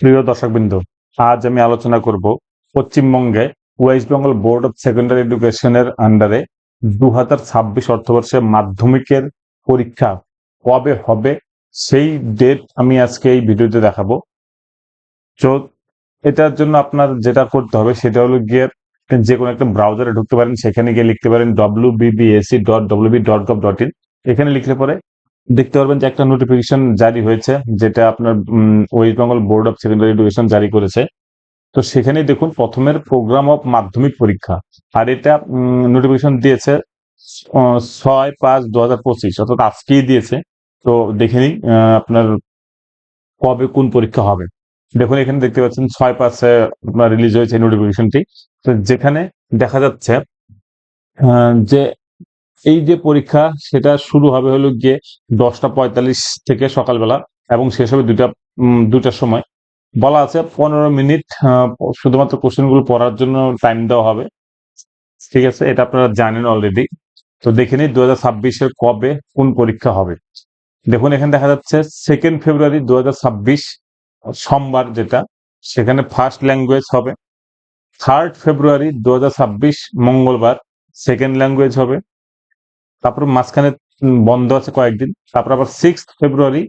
প্রিয় দর্শকবৃন্দ, আজ আমি আলোচনা করব পশ্চিমবঙ্গে west Bengal board of secondary এডুকেশনের আন্ডারে দু হাজার ছাব্বিশ অর্থবর্ষে মাধ্যমিকের পরীক্ষা কবে হবে সেই ডেট আমি আজকে এই ভিডিওতে দেখাবো। তো এটার জন্য আপনার যেটা করতে হবে সেটা হলো গিয়ে যে কোনো একটা ব্রাউজারে ঢুকতে পারেন, সেখানে গিয়ে লিখতে পারেন W BBSC dot W B dot gov dot in এখানে লিখলে পরে দেখতে পারবেন যে একটা নোটিফিকেশন জারি হয়েছে, যেটা আপনার west Bengal board of secondary education জারি করেছে। তো সেখানে দেখুন, প্রথমের প্রোগ্রাম অফ মাধ্যমিক পরীক্ষা। আর এটা নোটিফিকেশন দিয়েছে ছয় পাঁচ দু হাজার পঁচিশ, অর্থাৎ আজকেই দিয়েছে। তো দেখে নিই আপনার কবে কোন পরীক্ষা হবে। দেখুন, এখানে দেখতে পাচ্ছেন, ছয় পাঁচে রিলিজ হয়েছে নোটিফিকেশনটি তো যেখানে দেখা যাচ্ছে যে এই যে পরীক্ষা, সেটা শুরু হবে হলো গিয়ে দশটা পঁয়তাল্লিশ থেকে সকালবেলা এবং শেষ হবে দুটা দুটার সময়। বলা আছে পনেরো মিনিট শুধুমাত্র কোশ্চেনগুলো পড়ার জন্য টাইম দেওয়া হবে। ঠিক আছে, এটা আপনারা জানেন অলরেডি তো দেখে নিই দু হাজার কবে কোন পরীক্ষা হবে। দেখুন, এখানে দেখা যাচ্ছে সেকেন্ড ফেব্রুয়ারি দু হাজার ছাব্বিশ, সোমবার যেটা, সেখানে ফার্স্ট ল্যাঙ্গুয়েজ হবে। থার্ড ফেব্রুয়ারি দু হাজার ছাব্বিশ, মঙ্গলবার সেকেন্ড ল্যাঙ্গুয়েজ হবে। তারপর মাঝখানে বন্ধ আছে কয়েকদিন। তারপর আবার সিক্স ফেব্রুয়ারি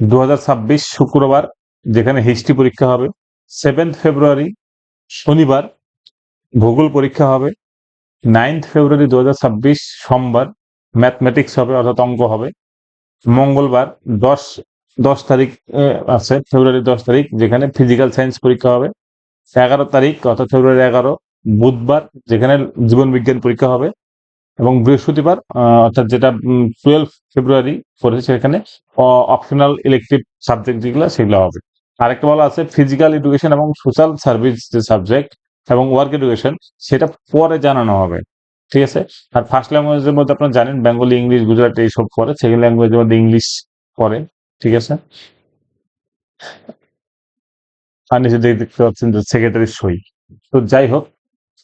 দু শুক্রবার, যেখানে হিস্ট্রি পরীক্ষা হবে। সেভেন্থ ফেব্রুয়ারি শনিবার ভূগোল পরীক্ষা হবে। নাইন্থ ফেব্রুয়ারি দু সোমবার ম্যাথমেটিক্স হবে, অর্থাৎ অঙ্ক হবে। মঙ্গলবার দশ দশ তারিখ আছে ফেব্রুয়ারি দশ তারিখ, যেখানে ফিজিক্যাল সায়েন্স পরীক্ষা হবে। এগারো তারিখ, অর্থাৎ ফেব্রুয়ারি এগারো, বুধবার, যেখানে জীবন বিজ্ঞান পরীক্ষা হবে। এবং বৃহস্পতিবার অর্থাৎ যেটা টুয়েলভ ফেব্রুয়ারি পড়েছে সেখানে অপশনাল ইলেকটিভ সাবজেক্ট যেগুলো, সেগুলো হবে। আরেকটা বলা আছে ফিজিক্যাল এডুকেশন এবং সোশ্যাল সার্ভিস যে সাবজেক্ট এবং ওয়ার্ক এডুকেশন সেটা পরে জানানো হবে। ঠিক আছে? আর ফার্স্ট ল্যাঙ্গুয়েজের মধ্যে আপনারা জানেন, বেঙ্গলি, ইংলিশ, গুজরাটি এইসব পড়ে সেকেন্ড ল্যাঙ্গুয়েজের মধ্যে ইংলিশ পড়ে ঠিক আছে? আর নিচে দেখে দেখতে পাচ্ছেন যে সেক্রেটারি সই। তো যাই হোক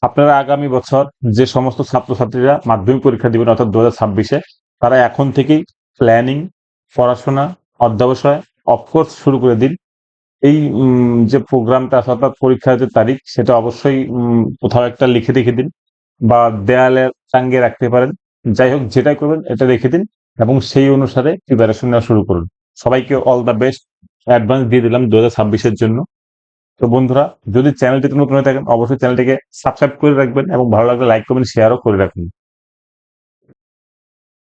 আপনারা আগামী বছর যে সমস্ত ছাত্রছাত্রীরা মাধ্যমিক পরীক্ষা দিবেন অর্থাৎ দু ছাব্বিশে, তারা এখন থেকেই প্ল্যানিং পড়াশোনা, অধ্যবসায় অফকোর্স শুরু করে দিন। এই যে প্রোগ্রামটা অর্থাৎ পরীক্ষার যে তারিখ, সেটা অবশ্যই কোথাও একটা লিখে রেখে দিন বা দেয়ালে টাঙ্গিয়ে রাখতে পারেন। যাই হোক, যেটাই করবেন এটা রেখে দিন এবং সেই অনুসারে প্রিপারেশন নেওয়া শুরু করুন। সবাইকে অল দ্য বেস্ট অ্যাডভান্স দিয়ে দিলাম দু হাজার জন্য। তো বন্ধুরা, যদি চ্যানেলটিতে নতুন হয়ে থাকেন, অবশ্যই চ্যানেলটিকে সাবস্ক্রাইব করে রাখবেন এবং ভালো লাগলে লাইক, কমেন্ট শেয়ারও করে রাখুন।